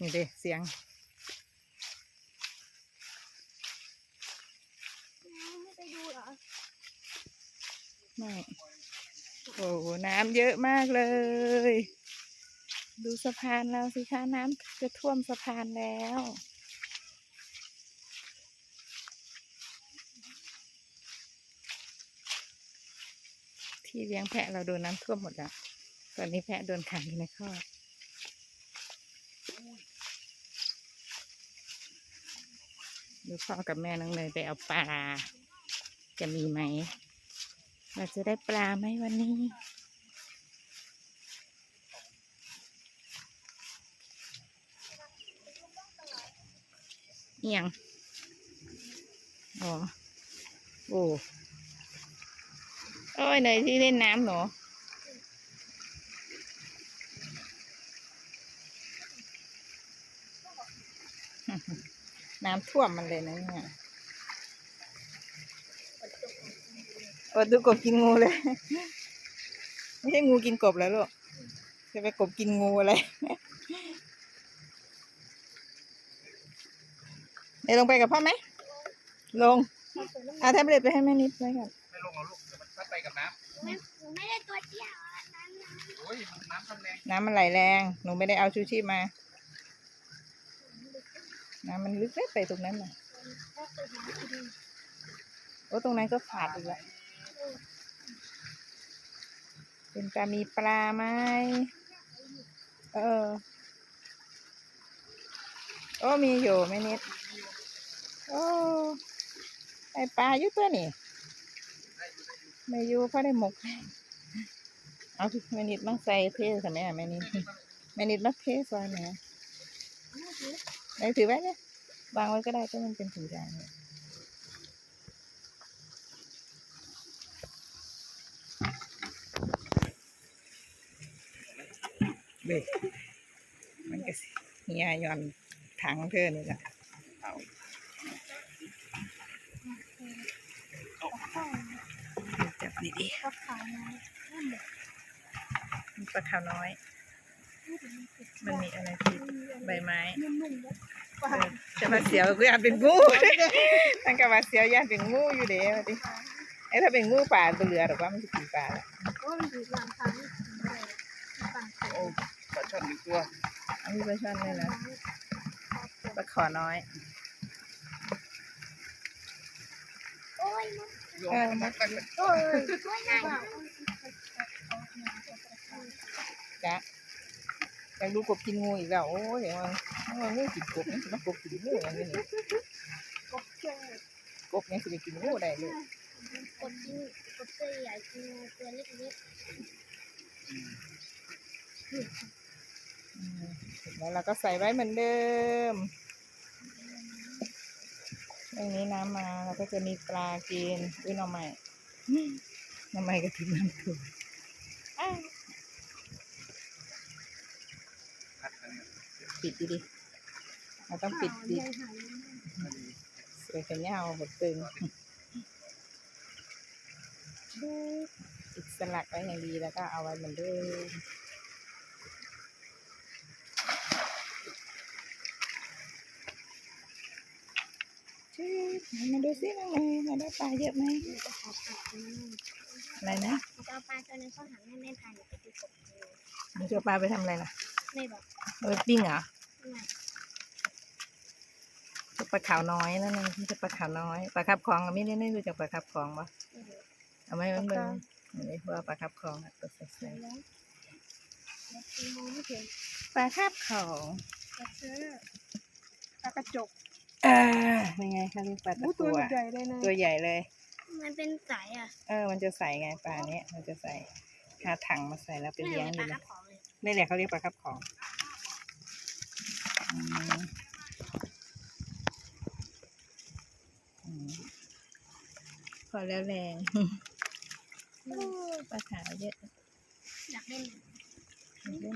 นี่เด้เสียงไม่ไปดูเหรอไม่โอ้โหน้ำเยอะมากเลย ดูสะพานเราสิคะน้ำจะท่วมสะพานแล้วที่เลี้ยงแพะเราโดนน้ำท่วมหมดแล้ว ตอนนี้แพะโดนขังอยู่ในคอก ดูพ่อกับแม่น้องเนยไปเอาปลา จะมีไหม เราจะได้ปลาไหมวันนี้ เอียง อ๋อ โอ้โอ้ยเนยที่เล่นน้ำหนู น้ำท่วมมันเลยนะเนี่ยโอ้ดูกบกินงูเลย ไม่ใช่งูกินกบแล้วลูกจะไปกบกินงูอะไรเดี๋ยวลงไปกับพ่อไหม ลงเอาแท็บเล็ตไปให้แม่นิดไว้ก่อนไม่ลงหรอกลูกเดี๋ยวมันพัดไปกับน้ไม่หนูไม่ได้ตัวเที่ยวอะนั้นนะำโอ้ยมันน้ำทำแรงน้ำมันไหลแรง หนูไม่ได้เอาชูชีพมา น้ำมันลึกไปตรงนั้นน่ะโอ้ตรงนั้นก็ขาดอีกแล้วเป็นจะมีปลาไหมเออ โอ้มีอยู่แม่นิด โอ้ไอปลาอยู่ตัวนี่ไม่อยู่เพราะได้หมก เอาแม่นิดต้องใส่เทสใช่ไหมอะแม่นิดแม่นิดมักเทซอยไหน ไหนถือไว้เนี่ยวางไว้ก็ได้ถ้ามันเป็นถุงยางเนี่ยเบ้มันก็สิเฮียยอนถังเธอนี่แหละเอาจับดีก็ขายน้อยนั่นแหละๆมีปลาขาวน้อย มันมีอะไรติดใบไม้นุ่มๆแล้วเออจะมาเสียวก็อยากเป็นงูตั้งแต่มาเสียวอยากเป็นงูอยู่เด้มาดิไอ้ถ้าเป็นงูป่าตัวเรือหรอกว่ามันจะกินปลาละก็มันอยู่หลังทางนี่เลยต่างกันโอ้ปลาช่อนหนึ่งตัวอันนี้ปลาช่อนเลยนะปลาขอน้อยโอ้ยมันโยงให้มันตั้งโอ้ยโอ้ยใหญ่จ้ะ อยากดูกบกินงูอีกแล้วโอ้ยเดี๋ยวมันมันงูกินกบนี่สิมากบกินงูอย่างนี้นี่กบเชื่อกบยังสิไปกินงูได้เลยกบกินกบตัวใหญ่กินตัวเล็กอืมแล้วเราก็ใส่ไว้เหมือนเดิมเรื่องนี้น้ำมาเราก็จะมีปลากินอุ้ยหน่อไม้หน่อไม้ก็ถึงน้ำท่วมอ้าว พัดกันเนี่ย ปิดดิๆเราต้องปิดดิสวยกันยาวหมดตึงปิดสลักไว้อย่างดีแล้วก็เอาไว้เหมือนเดิมชื่อไหนมาดูซิน้องเนยมาได้ปลาเยอะไหมอะไรนะจะเอาปลาตัวนั้นเขาหันให้แม่พายไปดูกบดูหนูจะเอาปลาไปทำอะไรล่ะ ไม่บอกเอาไปปิ้งเหรอไม่ปลาขาวน้อยนั่นนึงที่จะปลาขาวน้อยปลาคับคลองอะไม่ได้ไม่รู้จักปลาคับคลองปะไม่รู้เอาไหมมันเบิ่งอันนี้ว่าปลาคับคลองอะตัวใสแล้วมองไม่เห็นๆปลาคับคลองกระเชือปลากระจกอ่าเป็นไงคะเรียกปลาตะอู้ตักัววใหญ่เลยนะตัวใหญ่เลย มันเป็นสายอะเออ มันจะใส่ไงปลาเนี้ยมันจะใส่หาถังมาใส่แล้วไปไม่เลี้ยงเป็นดูปลาเลยคับของเลย นี่แหละเขาเรียกปลาคับของอืมอืมพอแล้วแรงปลาขาวเยอะอยากเล่นเล่น